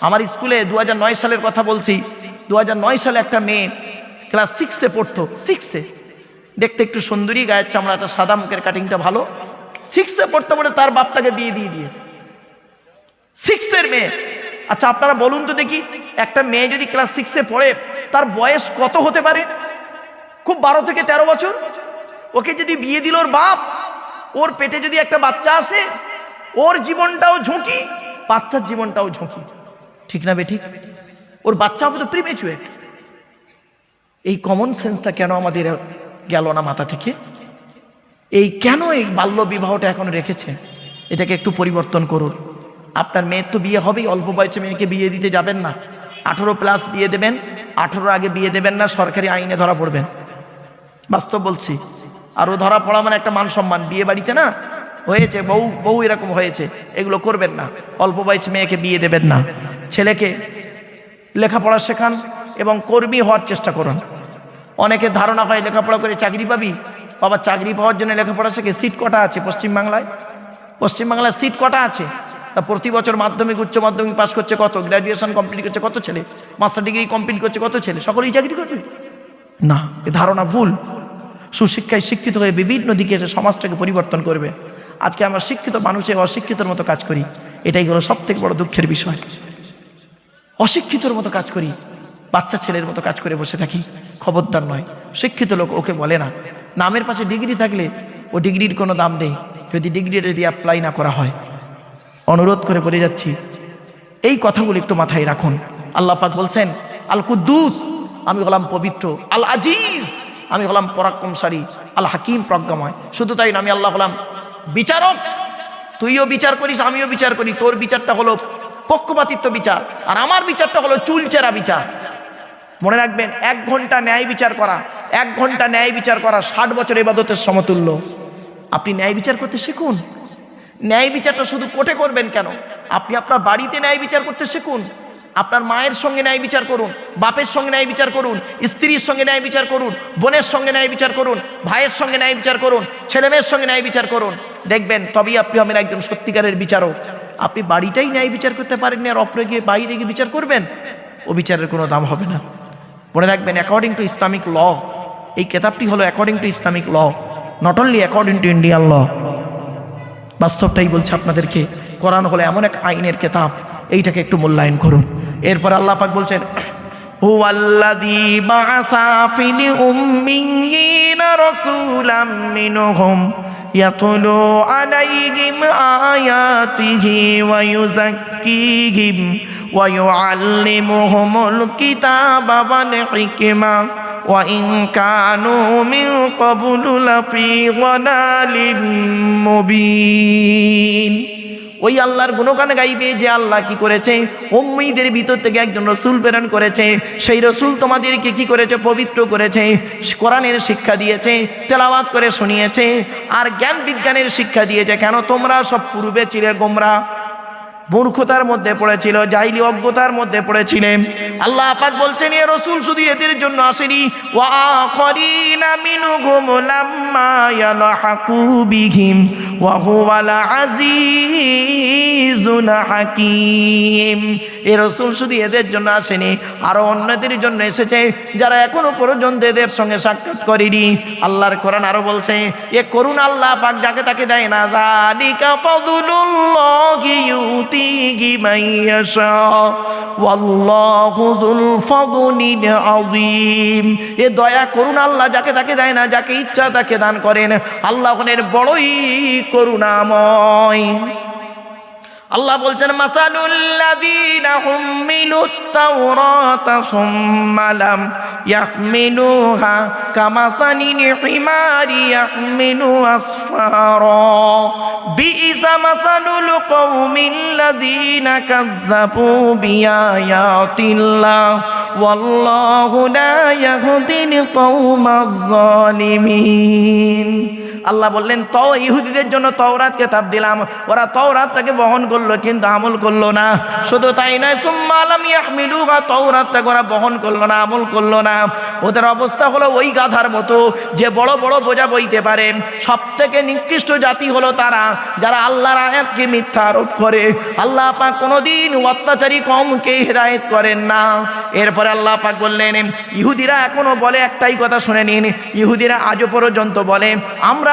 আমার স্কুলে দু হাজার নয় সালের কথা বলছি। দু হাজার নয় সালে একটা মেয়ে ক্লাস সিক্সে পড়তো সিক্সে দেখতে একটু সুন্দরী, গায়ের চামড়াটা সাদা, মুখের কাটিংটা ভালো। সিক্সে পড়তে পড়ে তার বাপ তাকে বিয়ে দিয়ে দিয়েছে। সিক্সের মেয়ে। আচ্ছা আপনারা বলুন তো দেখি, একটা মেয়ে যদি ক্লাস সিক্সে পড়ে, তার বয়স কত হতে পারে? খুব বারো থেকে তেরো বছর? ওকে যদি বিয়ে দিল ওর বাপ, ওর পেটে যদি একটা বাচ্চা আসে, ওর জীবনটাও ঝুঁকি, বাচ্চার জীবনটাও ঝুঁকি। ঠিক না বে ঠিক? ওর বাচ্চা হবে তো প্রিমেচুয়েট এই কমন সেন্সটা কেন আমাদের গেল না মাথা থেকে? এই কেন এই বাল্য বিবাহটা এখন রেখেছে? এটাকে একটু পরিবর্তন করুন। আপনার মেয়ের তো বিয়ে হবেই, অল্প বয়সে মেয়েকে বিয়ে দিতে যাবেন না। আঠেরো প্লাস বিয়ে দেবেন আঠেরো আগে বিয়ে দেবেন না, সরকারি আইনে ধরা পড়বেন। বাস্তব বলছি, আর ও ধরা পড়া মানে একটা মান সম্মান। বিয়ে বাড়িতে না হয়েছে, বউ বউ এরকম হয়েছে। এগুলো করবেন না। অল্প বয়সে মেয়েকে বিয়ে দেবেন না। ছেলেকে লেখাপড়া শেখান এবং কর্মী হওয়ার চেষ্টা করুন। অনেকে ধারণা হয় লেখাপড়া করে চাকরি পাবি। বাবা, চাকরি পাওয়ার জন্য লেখাপড়া শেখে। সিট কটা আছে পশ্চিমবাংলায়? পশ্চিমবাংলায় সিট কটা আছে? তা প্রতি বছর মাধ্যমিক, উচ্চ মাধ্যমিক পাস করছে কত? গ্র্যাজুয়েশন কমপ্লিট করছে কত ছেলে? মাস্টার ডিগ্রি কমপ্লিট করছে কত ছেলে? সকলেই চাকরি করবে? না, এ ধারণা ভুল। সুশিক্ষায় শিক্ষিত হয়ে বিভিন্ন দিকে এসে সমাজটাকে পরিবর্তন করবে। আজকে আমরা শিক্ষিত মানুষে অশিক্ষিতর মতো কাজ করি। এটাই হলো সব থেকে বড় দুঃখের বিষয়। অশিক্ষিতর মতো কাজ করি, বাচ্চা ছেলের মতো কাজ করে বসে থাকি, খবরদার নয়। শিক্ষিত লোক ওকে বলে না। নামের পাশে ডিগ্রি থাকলে ও ডিগ্রির কোনো দাম নেই। যদি ডিগ্রি যদি অ্যাপ্লাই না করা হয়। অনুরোধ করে বলে যাচ্ছি, এই কথাগুলো একটু মাথায় রাখুন। আল্লাহ পাক বলছেন, আল কুদ্দুস, আমি হলাম পবিত্র। আল আজিজ, আমি হলাম পরাক্রমশালী। আল হাকিম প্রজ্ঞাময়। শুধু তাই না, আমি আল্লাহ হলাম বিচারক তুইও বিচার করিস আমিও বিচার করি তোর বিচারটা হলো পক্ষপাতিত্ব বিচার আর আমার বিচারটা হলো চুলচেরা বিচার মনে রাখবেন এক ঘণ্টা ন্যায় বিচার করা এক ঘণ্টা ন্যায় বিচার করা ষাট বছর এবাদতের সমতুল্য আপনি ন্যায় বিচার করতে শিখুন ন্যায় বিচারটা শুধু কোর্টে করবেন কেন আপনি আপনার বাড়িতে ন্যায় বিচার করতে শিখুন আপনার মায়ের সঙ্গে ন্যায় বিচার করুন বাপের সঙ্গে ন্যায় বিচার করুন স্ত্রীর সঙ্গে ন্যায় বিচার করুন বোনের সঙ্গে ন্যায় বিচার করুন ভাইয়ের সঙ্গে ন্যায় বিচার করুন ছেলেমেয়ের সঙ্গে ন্যায় বিচার করুন দেখবেন তবেই আপনি হবেন একজন সত্যিকারের বিচারক আপনি বাড়িটাই ন্যায় বিচার করতে পারেননি আর অপরে গিয়ে বাইরে গিয়ে বিচার করবেন ও বিচারের কোনো দাম হবে না মনে রাখবেন অ্যাকর্ডিং টু ইসলামিক ল এই কেতাবটি হলো according to Islamic law not only according to Indian law বাস্তবটাই বলছে আপনাদেরকে কোরআন হলো এমন এক আইনের কেতাব এইটাকে একটু মূল্যায়ন করুন এরপর আল্লাহ পাক বলছেন هو الذي بعث في الأميين رسولا منهم يتلو عليهم آياته ويزكيهم ويعلمهم الكتاب والحكمة وإن كانوا من قبل لفي ضلال مبين ওই আল্লাহর গুণগান গাইবে যে আল্লাহ কি করেছে? উম্মিদের ভিতর থেকে একজন রসুল প্রেরণ করেছে। সেই রসুল তোমাদেরকে কি করেছে? পবিত্র করেছে। কোরআনের শিক্ষা দিয়েছে, তেলাওয়াত করে শুনিয়েছে, আর জ্ঞান বিজ্ঞানের শিক্ষা দিয়েছে। কেন? তোমরা সব পূর্বে চিরে গোমরা। মূর্খতার মধ্যে পড়েছিল জাহিলি অজ্ঞতার মধ্যে পড়েছিলেন আল্লাহ পাক বলছেন, এ রসুল, শুধু এদের জন্য আসেনি। হাকীম। এ রসুল শুধু এদের জন্য আসেনি, আরও অন্যদের জন্য এসেছে, যারা এখনও পর্যন্ত এদের সঙ্গে সাক্ষাৎ করেনি। আল্লাহর কোরআন আরও বলছে, এ করুন আল্লাহ পাক যাকে তাকে দেয় না, যালিকা ফাদলুল্লাহি ইউতিহি মান ইয়াশা, ওয়াল্লাহু যুল ফাদলিল আযীম। এ দয়া করুন আল্লাহ যাকে তাকে দেয় না, যাকে ইচ্ছা তাকে দান করেন। আল্লাহ বড়ই করুণাময়। আল্লাহ বলছেন, মাসালুল্লাযীনা হুমিলুত তাওরাতা সুম্মা লাম ইয়াহমিলুহা কামাসালিল হিমারি ইয়াহমিলু আসফারা বিইসা মাসালুল কওমিল্লাযীনা কাযযাবু বিআয়াতিল্লাহ ওয়াল্লাহু লা ইয়াহদিল কওমাজ জালিমিন আল্লাহ বললেন ত ইহুদিদের জন্য তওরাত কেতাব দিলাম। ওরা তওরাতটাকে বহন করল, কিন্তু আমল করল না। শুধু তাই নয় সুম্মালাম ইয়াহমিলুহা তওরাতটাকে ওরা বহন করল না, আমল করল না। ওদের অবস্থা হলো ওই গাধার মতো, যে বড় বড় বোঝা বইতে পারে। সব থেকে নিকৃষ্ট জাতি হলো তারা, যারা আল্লাহর আয়াতকে মিথ্যা আরোপ করে। আল্লাহ পাক কোনোদিন অত্যাচারী কমকে হেদায়েত করেন না। এরপরে আল্লাহ পাক বললেন, ইহুদিরা এখনও বলে একটাই কথা শুনে নিন। ইহুদিরা আজও পর্যন্ত বলে, আমরা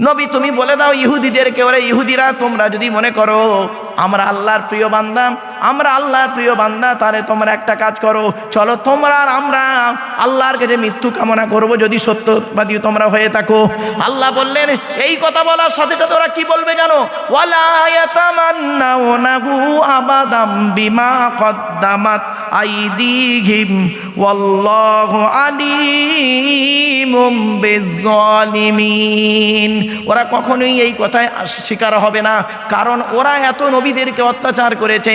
নবী, তুমি বলে দাও ইহুদিদেরকে, ওরা ইহুদিরা, তোমরা যদি মনে করো, আমরা আল্লাহর প্রিয় বান্দা আমরা আল্লাহর প্রিয় বান্দা, তাহলে তোমরা একটা কাজ করো। চলো তোমরা আর আমরা আল্লাহর কাছে মৃত্যু কামনা করব, যদি সত্যবাদী তোমরা হয়ে থাকো। আল্লাহ বললেন, এই কথা বলার সাথে সাথে ওরা কি বলবে জানো? কদ্দামাত ওরা কখনোই এই কথায় স্বীকার হবে না, কারণ ওরা এত নবীদেরকে অত্যাচার করেছে।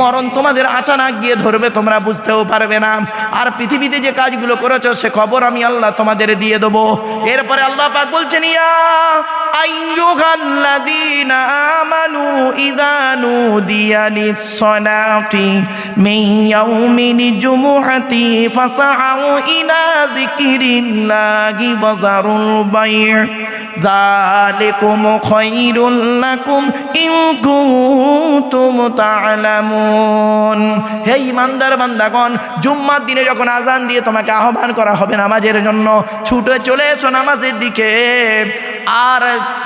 মরণ তোমাদের আচানাক গিয়ে ধরবে, তোমরা বুঝতেও পারবে না। আর পৃথিবীতে যে কাজগুলো করেছ, সে খবর আমি আল্লাহ তোমাদের দিয়ে দেবো। এরপরে আল্লাহ পাক বলছেন, ইয়া আইয়ুহাল্লাযীনা আমানু ইযা নুদিয়া লিস-সালাতি মিন ইয়াউমিল জুমুআতি ফাসআউ ইলা যিকরিল্লাহি ওয়া যারুল বাই'আ। যালিকুম খায়রুল লাকুম ইন কুনতুম তা'লামুন তা'লামুন হে ইমানদার বান্দাগণ, জুম্মার দিনে যখন আজান দিয়ে তোমাকে আহ্বান করা হবে নামাজের জন্য, ছুটে চলে এসো নামাজের দিকে। আর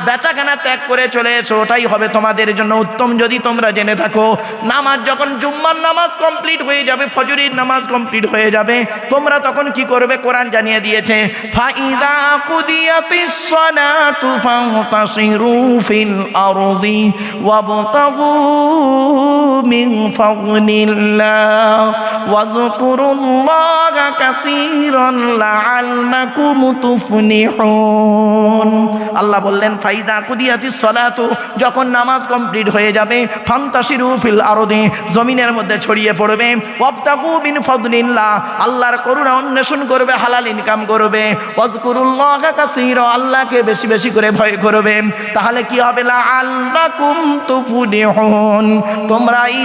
বেচাকেনা ত্যাগ করে চলে এসো, ওটাই হবে তোমাদের জন্য উত্তম। যদি তোমরা জেনে থাকো, নামাজ যখন জুম্মার নামাজ কমপ্লিট হয়ে যাবে, ফজরের নামাজ কমপ্লিট হয়ে যাবে, তোমরা তখন কি করবে? কোরআন জানিয়ে দিয়েছে, ফাইদা কুদিয়াতিস সালাতু ফান্তাসিরু ফিল আরদি ওয়াবতাগু মিন ফাদলিল্লাহ ওয়াযকুরুল্লাহা কাসীরান লাআল্লাকুম তুফলিহুন আল্লাহ বললেন, ফাইদা কুদিয়াতি সলাতু যখন নামাজ কমপ্লিট হয়ে যাবে ফান্তাসিরু ফিল আরদে, জমিনের মধ্যে ছড়িয়ে পড়বে, ওয়াবতাগু মিন ফাদলিল্লাহ, আল্লাহর করুণা অন্বেষণ করবে, হালাল ইনকাম করবে, ওয়াজকুরুল্লাহ কাসীরা, আল্লাহকে বেশি বেশি করে ভয় করবে। তাহলে কি হবে? লা আল্লাকুম তুফলিহুন। তোমরা এই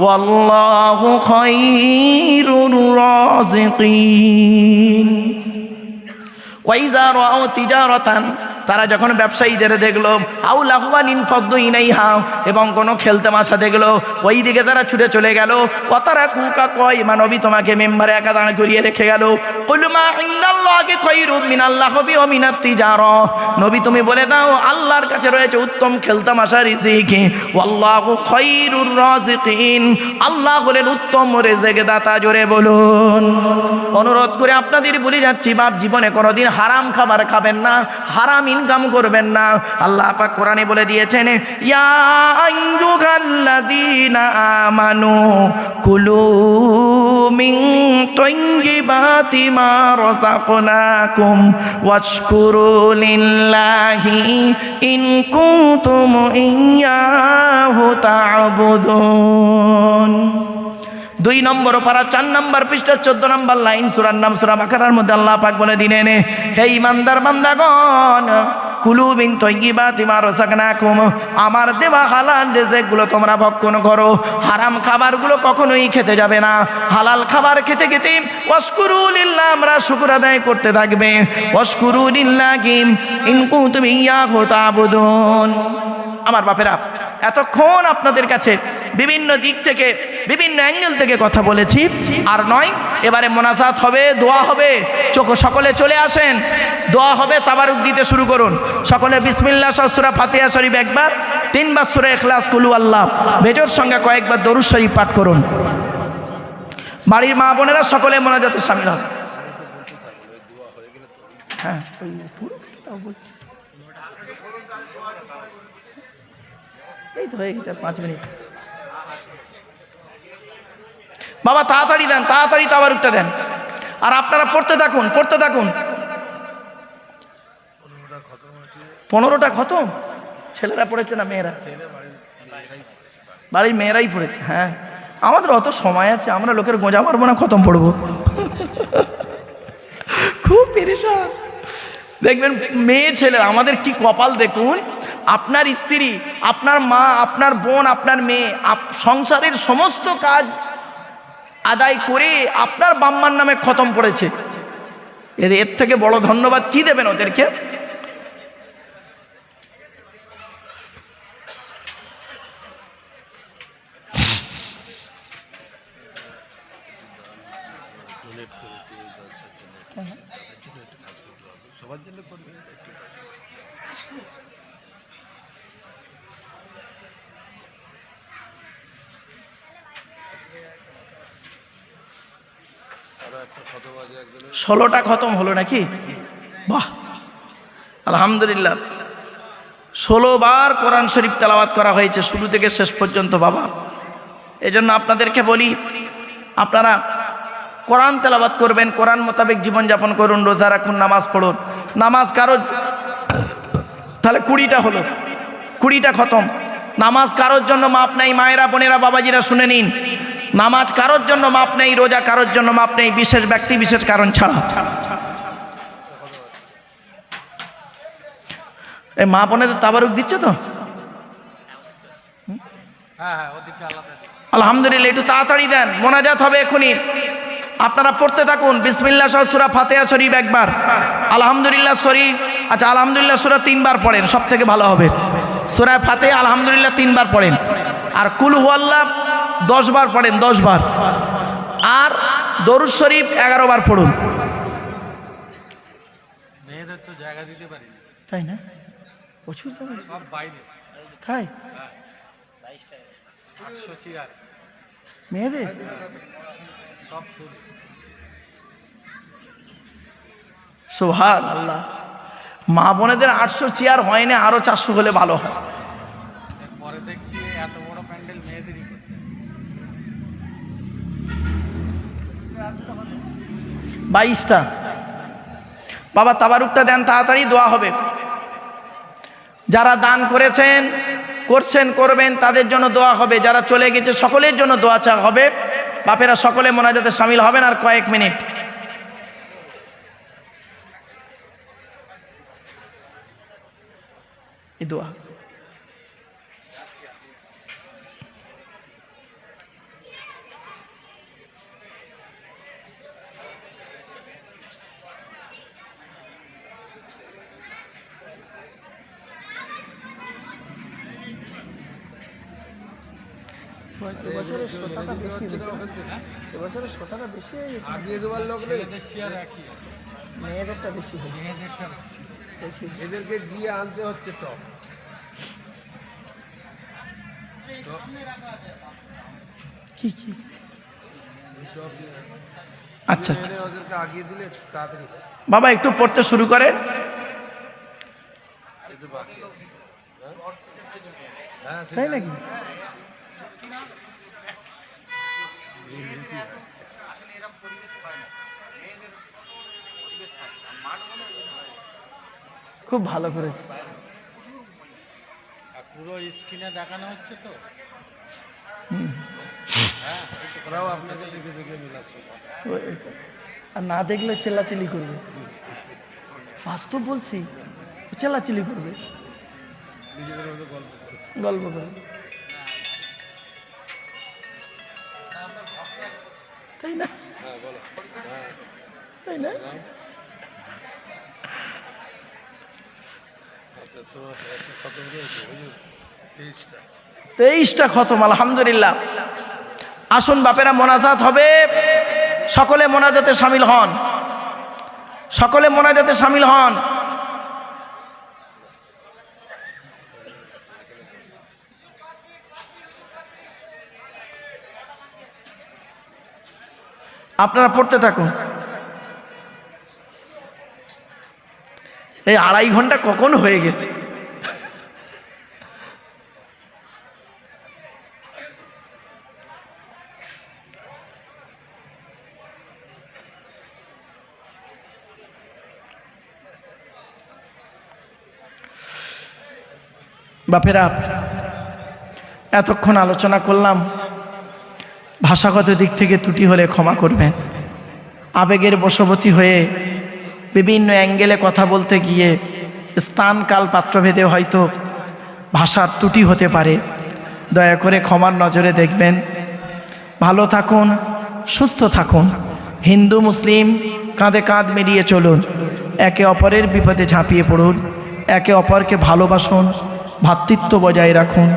والله خير الرازقين وإذا رأوا تجارة তারা যখন ব্যবসায়ীদের দেখল, আউ লাহওয়ান ইনফদ্দু ইনাইহা এবং কোনো খেলতে মাছা দেখল ওই দিকে তারা ছুটে চলে গেল। ও তারা কুকা কয়, মানবী তোমাকে মেম্বারে একা দাঁড় করিয়ে রেখে গেল। নবী তুমি বলে দাও, আল্লাহর কাছে রয়েছে উত্তম রিজিক। ওয়াল্লাহু খৈরুর রাজিকিন আল্লাহ হলেন উত্তম রেজেক দাতা জোরে বলুন। অনুরোধ করে আপনাদের বলে যাচ্ছি, বাপ জীবনে কোনোদিন হারাম খাবার খাবেন না। হারাম ইনকাম করবেন না। আল্লাহ পাক কোরআনে বলে দিয়েছেন, ইয়া আইয়ুহাল্লাযীনা আমানু কুলু মিন তাইয়্যিবাতি মা রাযাকনাকুম ওয়াশকুরু লিল্লাহি ইন কুনতুম ইয়্যাহু তা'বুদুন দুই নম্বর পারা চার নম্বর পৃষ্ঠা, চোদ্দ নম্বর লাইন, সুরার নাম সুরা বাকারার মধ্যে আল্লাহ পাক বলে দিলেন, হে ইমানদার বান্দাগণ, কুলু বিন তৈবা তিমার রাজাকনাকুম আমার দেওয়া হালাল রেজেকগুলো তোমরা ভক্ষণ করো। হারাম খাবারগুলো কখনোই খেতে যাবে না। হালাল খাবার খেতে খেতে অস্কুরুলিল্লাহ আমরা শুকুর আদায় করতে থাকবে। অস্কুরুলিল্লাহি ইনকু তুমি ইয়া তাবুদুন আমার বাপেরা এতক্ষণ আপনাদের কাছে বিভিন্ন দিক থেকে, বিভিন্ন অ্যাঙ্গেল থেকে কথা বলেছি। আর নয়, এবারে মোনাজাত হবে, দোয়া হবে। চোখ সকলে চলে আসেন। দোয়া হবে, তাবারুক দিতে শুরু করুন। সকলে বিসমিল্লা সসুরা ফাতিয়া শরীফ একবার, তিনবার সুরা এখলাস কুলু আল্লাহ। বেজোর সঙ্গে কয়েকবার দরুদ শরীফ পাঠ করুন। বাড়ির মা বোনেরা সকলে মোনাজাতে সামিল হবে হ্যাঁ ওই পুরোটাও বলছি এই তো হয়ে গেছে পাঁচ মিনিট। বাবা, তাড়াতাড়ি দেন, তাড়াতাড়ি তাবারুকটা দেন। আর আপনারা পড়তে থাকুন পড়তে থাকুন। পনেরোটা খতম? ছেলেরা পড়েছে না মেয়েরা? বাড়ির মেয়েরাই পড়েছে হ্যাঁ। আমাদের অত সময় আছে, আমরা লোকের গোঁজা মারবো না, খতম পড়ব। খুব পেরেশান। দেখবেন, মেয়ে ছেলে আমাদের কি কপাল দেখুন আপনার স্ত্রী, আপনার মা, আপনার বোন, আপনার মেয়ে সংসারের সমস্ত কাজ আদায় করে আপনার বাম্মার নামে খতম পড়েছে এর থেকে বড় ধন্যবাদ কি দেবেন ওদেরকে? ষোলোটা খতম হলো নাকি? বাহ। আলহামদুলিল্লাহ। ষোলো বার কোরআন শরীফ তেলাওয়াত করা হয়েছে শুরু থেকে শেষ পর্যন্ত, বাবা। এজন্য আপনাদেরকে বলি, আপনারা কোরআন তেলাওয়াত করবেন, কোরআন মোতাবেক জীবনযাপন করুন, রোজা রাখুন, নামাজ পড়ুন। নামাজ কারও তাহলে কুড়িটা হলো। কুড়িটা খতম। নামাজ কারোর জন্য মাপ নাই, মায়েরা, বোনেরা, বাবাজিরা শুনে নিন। নামাজ কারোর জন্য মাপ নেই রোজা কারোর জন্য মাপ নেই বিশেষ ব্যক্তি বিশেষ কারণ ছাড়া। এই মা বোনেদের তাবারুক দিচ্ছে তো? আলহামদুলিল্লাহ একটু তাড়াতাড়ি দেন মোনাজাত হবে এখনই। আপনারা পড়তে থাকুন বিসমিল্লা সহ সুরা ফাতেহা শরীফ একবার। আলহামদুলিল্লাহ শরীফ আচ্ছা আলহামদুলিল্লাহ সুরা তিনবার পড়েন সব থেকে ভালো হবে। সুরা ফাতে আলহামদুলিল্লাহ তিনবার পড়েন। আর কুল হুয়াল্লাহ দশ বার পড়েন দশ বার আর দরুদ শরীফ এগারো বার পড়ুন। তাই না? প্রচুর তাই? মেয়েদের? সোহান আল্লাহ মা বোনেদের আটশো চেয়ার হয় না আরও চারশো হলে ভালো হয়। বাইশটা। বাবা তাবারুকটা দেন, তাড়াতাড়ি দোয়া হবে। যারা দান করেছেন, করছেন, করবেন, তাদের জন্য দোয়া হবে। যারা চলে গেছে, সকলের জন্য দোয়া চা হবে। বাপেরা সকলে মোনাজাতে সামিল হবেন আর কয়েক মিনিট। দোয়া। শ্রোতাটা বেশি শ্রোতাটা বেশি হয়ে গেছে। আগিয়ে দেওয়ার লোক মেয়েদেরটা বেশি মেয়েদেরটা বেশি। বেশি এদেরকে গিয়ে আনতে হচ্ছে টপ। কি কি? আচ্ছা আচ্ছা ওদেরকে আগিয়ে দিলে তাড়াতাড়ি। হয়। বাবা একটু পড়তে শুরু করেন। একটু বাকি হ্যাঁ নাকি খুব ভালো করেছে। আর পুরো স্ক্রিনে দেখানো হচ্ছে তো। হ্যাঁ ওরাও আপনাকে দেখে দেখে মিলাচ্ছে আর না দেখলে চেল্লাচিল্লি করবে। বাস্তব বলছি ও চেলাচিলি করবে। গল্প করবে। তাই না? তাই না? তেইশটা খতম, আলহামদুলিল্লাহ। আসুন, বাপেরা, মোনাজাত হবে। সকলে মোনাজাতে সামিল হন। সকলে মোনাজাতে সামিল হন। আপনারা পড়তে থাকুন। এই আড়াই ঘণ্টা কখন হয়ে গেছে? বাপেরা এতক্ষণ আলোচনা করলাম। ভাষাগত দিক থেকে ত্রুটি হলে ক্ষমা করবেন। আবেগের বশবতী হয়ে বিভিন্ন অ্যাঙ্গেলে কথা বলতে গিয়ে স্থান কাল পাত্রভেদে হয়তো ভাষার ত্রুটি হতে পারে। দয়া করে ক্ষমার নজরে দেখবেন। ভালো থাকুন, সুস্থ থাকুন। হিন্দু, মুসলিম, কাঁধে কাঁধ মিলিয়ে চলুন। একে অপরের বিপদে ঝাঁপিয়ে পড়ুন। একে অপরকে ভালোবাসুন ভ্রাতৃত্ব বজায় রাখুন,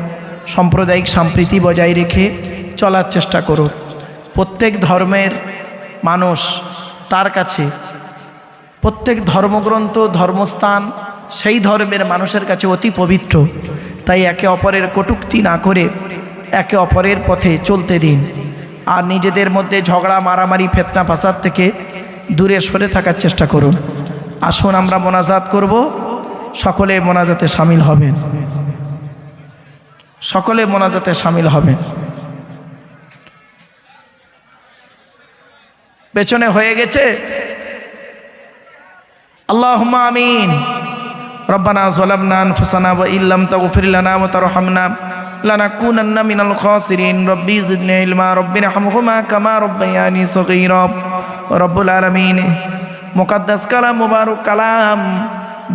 সাম্প্রদায়িক সম্প্রীতি বজায় রেখে চলার চেষ্টা করুন প্রত্যেক ধর্মের মানুষ তার কাছে, প্রত্যেক ধর্মগ্রন্থ, ধর্মস্থান সেই ধর্মের মানুষের কাছে অতি পবিত্র। তাই একে অপরের কটুক্তি না করে একে অপরের পথে চলতে দিন। আর নিজেদের মধ্যে ঝগড়া, মারামারি, ফেতনা, ফাসাদ থেকে দূরে সরে থাকার চেষ্টা করুন। আসুন আমরা মোনাজাত করব। সকলে মোনাজাতে সামিল হবেন। সকলে মোনাজাতে সামিল হবেন। পেছনে হয়ে গেছে। আল্লাহ আমিন। রব্বানা সালামনা আনফুসানা ওয়া ইল্লাম তাগফির লানা ওয়া তারহামনা লানাকুনান্না মিনাল খাসিরিন। রব্বি জিদনি ইলমা রব্বিনা হামহুমা কামা রব্বায়ানি সগীরা। রব্বুল আলামিন, মুকদ্দাস কালাম মুবারক কালাম।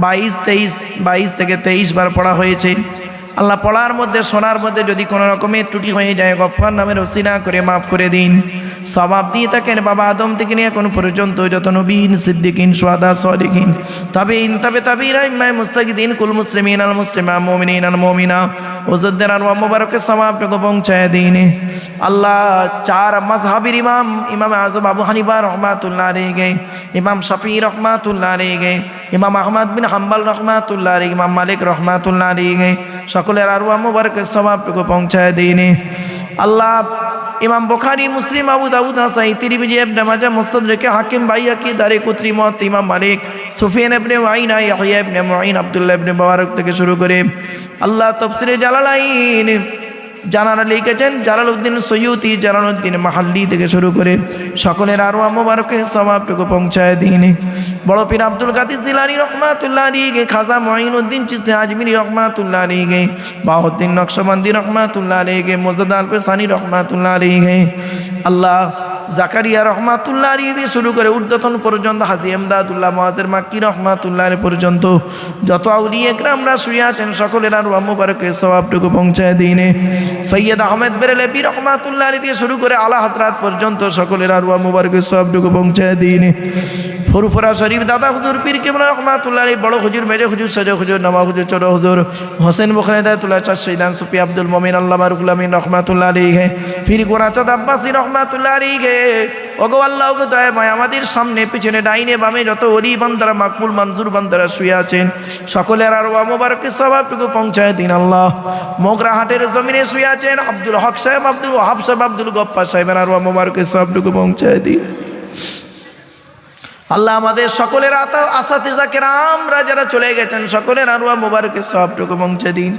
22 23 22 থেকে 23 বার পড়া হয়েছে। আল্লাহ পড়ার মধ্যে, শোনার মধ্যে যদি কোনো রকমের ত্রুটি হয়ে যায় গফার নামের ওসিনা করে মাফ করে দিন। সবাব দিয়ে থাকেন, বাবা আদম থেকে নিয়ে এখন পর্যন্ত যত নবীন, সিদ্দিকিন, সোয়াদা সলিকিন তবে ইন তবে তবে ইমায় মুস্তাকিদিন কুল মুসলিমিন, আল মুসলিমা, মোমিনিন, আল মোমিনা ওজুদ্দিন আর মুবারকের সমাপটুকু পৌঁছায় দিন। আল্লাহ চার মজহাবির ইমাম ইমাম আজম আবু হানিফা রহমাতুল্লাহ রে গে ইমাম শফি রহমাতুল্লাহ রে গে ইমাম আহমদ বিন হাম্বাল রহমাতুল্লাহ ইমাম মালিক রহমাতুল্লাহ গে সকলের আর মুবারকের সমাপটুকু পৌঁছায় দিন আল্লাহ ইমাম বুখারী, মুসলিম, আবু দাউদ, নাসাই, তিরমিজি, ইবনে মাজাহ মুস্তাদরাকে হাকিম বাইয়াকি দারে কুতরি মত ইমাম মালিক, সুফিয়ান ইবনে ওয়াইনা ইয়াহইয়া ইবনে মুঈন, আব্দুল্লাহ ইবনে মুবারক থেকে শুরু করে আল্লাহ তাফসিরে জালালাইন জানারা লিখেছেন জালালউদ্দিন সৈয়দি জালালউদ্দিন মাহাল্লি থেকে শুরু করে সকলের আরও মোবারকে সমাপ্তকে পৌঁছায় দিন। বড় পীর আব্দুল কাদির জিলানি রহমাতুল্লাহ রিগে খাজা মঈনুদ্দিন চিস্তি আজমিরি রহমাতুল্লাহ রিগে বাহুদ্দিন নকশবন্দি রহমাতুল্লাহ রিগে মোজাদ আলপে সানি রহমাতুল্লাহ রিগে আল্লাহ জাকারিয়া রহমাতুল্লাহ আলী দিয়ে শুরু করে ঊর্ধ্বতন পর্যন্ত, হাজি এমদাদুল্লাহ মহাজের মাক্কি রহমাতুল্লাহ পর্যন্ত, যত আউলি একরামরা শুয়ে আছেন, সকলের আর মুবারকে সবাবটুকু পৌঁছায় দিনে। সৈয়দ আহমেদ বেরেলেপি রহমাতুল্লাহ আলী দিয়ে শুরু করে আলা হাজরাত পর্যন্ত সকলের আর মুবারকে সবাবটুকু পৌঁছায় দিনে। ফুরফুরা শরীফ দাদা হুজুর পীর কেমন রহমাতুল্লাহ আলী, বড় হুজুর, মেজে হুজুর, সজ হুজুর নমা হুজুর চড় হুজুর, হোসেন দায়তুল্লাহ চার শহীদান সুফি আব্দুল মমিন আল্লাহ বারুকুল আমিন রহমাতুল্লাহ আলী গে পীর গোরাচাঁদ আব্বাসী রহমাতুল্লাহ গে ওগো আল্লাহ, ওগো দয়া ভাই আমাদের সামনে, পিছনে, ডাইনে, বামে যত অলি বান্দারা, মাকবুল, মনজুর বান্দারা শুয়ে আছেন, সকলের আর মোবারকের স্বভাবটুকু পৌঁছায় দিন আল্লাহ। মোগরা হাটের জমিনে শুয়ে আছেন আব্দুল হক সাহেব, আব্দুল ওহাব সাহেব, আব্দুল গপ্পা সাহেবের আর মোবারকের সবটুকু পৌঁছায় দিন। আল্লাহ আমাদের সকলের আতা আসাতিজাকে আমরা যারা চলে গেছেন, সকলের আরুয়া মোবারকের সবটুকু পৌঁছে দিন।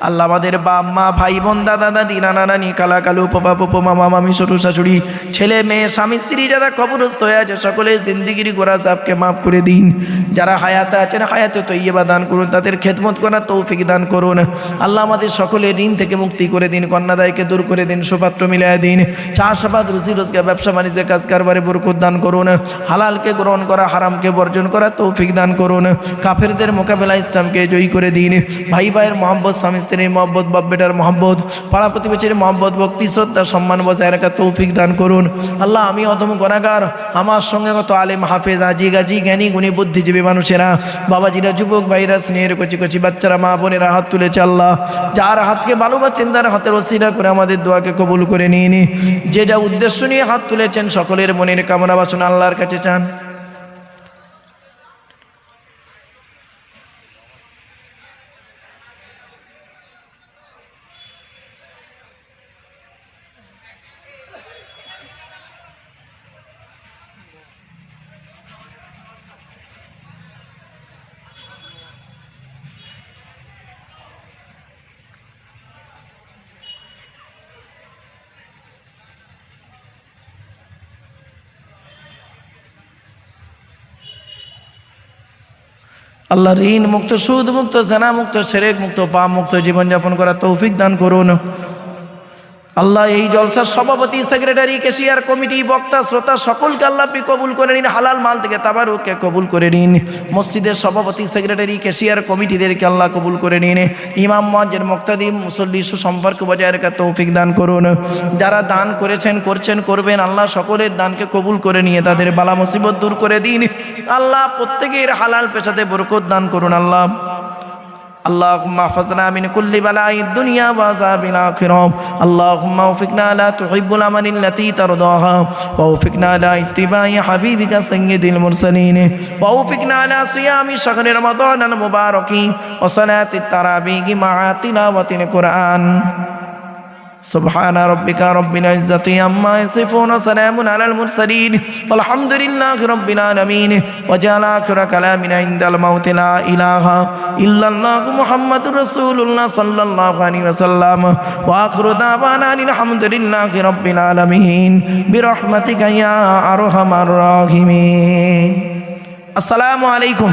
আল্লাহ আমাদের বাপ, মা, ভাই, বোন, দাদা, দাদি, নানা, নানি, কালা, কালু, পাপা, পপো, মামা, মামি, শ্বশুর, শাশুড়ি, ছেলে, মেয়ে, স্বামী, স্ত্রী, যারা কবরস্থ হয়ে আছে, সকলে জিন্দিগির গোড়া সাহকে মাফ করে দিন। যারা হায়াতে আছেন, হায়াতে তৈবা দান করুন, তাদের খেদমত করার তৌফিক দান করুন। আল্লাহ আমাদের সকলে ঋণ থেকে মুক্তি করে দিন, কন্যাদায়কে দূর করে দিন, সুপাত্র মিলিয়ে দিন। চাষাবাদ, রুজি রোজগার, ব্যবসা, বাণিজ্যে কাজ কারবারে বরকত দান করুন। হালালকে গ্রহণ করা, হারামকে বর্জন করা তৌফিক দান করুন। কাফেরদের মোকাবেলা ইসলামকে জয়ী করে দিন। ভাই, ভাইয়ের মোহাম্মদ স্বামী স্ত্রীর মোহাম্মদ বাপ বেটার মোহাম্মদ পাড়া প্রতিবেশীর মোহাম্মদ ভক্তি, শ্রদ্ধা, সম্মান বজায় রাখা তৌফিক দান করুন। আল্লাহ, আমি অতম গণাগার, আমার সঙ্গে কত আলেম, হাফেজ আজি গাজি জ্ঞানী, গুণী, বুদ্ধিজীবী মানুষেরা, বাবাজিরা, যুবক ভাইরা, স্নেহের কচি কচি বাচ্চারা, মা বোনেরা হাত তুলেছে আল্লাহ, যার হাতকে ভালোবাসেন তার হাতের ওসিলা করে আমাদের দোয়াকে কবুল করে নিয়ে নি। যে যা উদ্দেশ্য নিয়ে হাত তুলেছেন, সকলের মনের কামনা বাসনা আল্লাহর কাছে চান। আল্লাহ ঋণ মুক্ত সুদ মুক্ত সেনা মুক্ত সেরেক মুক্ত পাপ মুক্ত জীবনযাপন করা তৌফিক দান করুন। আল্লাহ এই জলসার সভাপতি সেক্রেটারি কেশিয়ার কমিটি বক্তা, শ্রোতা, সকলকে আল্লাহ আপনি কবুল করে নিন, হালাল মাল থেকে তাবারুককে কবুল করে নিন। মসজিদের সভাপতি সেক্রেটারি কেশিয়ার কমিটিদেরকে আল্লাহ কবুল করে নিন। ইমাম মজ্জের মুক্তাদি মুসল্লি, সুসম্পর্ক বজায় রাখা তৌফিক দান করুন। যারা দান করেছেন, করছেন, করবেন, আল্লাহ সকলের দানকে কবুল করে নিয়ে তাদের বালা মুসিবত দূর করে দিন। আল্লাহ প্রত্যেকের হালাল পেশাতে বরকত দান করুন, আল্লাহ। اللهم احفظنا من كل بلاء الدنيا وعذاب الآخرة اللهم وفقنا لا تحب الأمل التي ترضاها ووفقنا على اتباع حبيبك سيد المرسلين ووفقنا على صيام شهر رمضان المبارك وصلاة التراويح مع تلاوة القرآن سبحان ربك رب العزة عما يصفون وسلام على المرسلين والحمد لله رب العالمين وجعل آخر كلامنا عند الموت لا إله إلا الله محمد رسول الله صلى الله عليه وسلم وآخر دعوانا أن الحمد لله رب العالمين برحمتك يا أرحم الراحمين السلام عليكم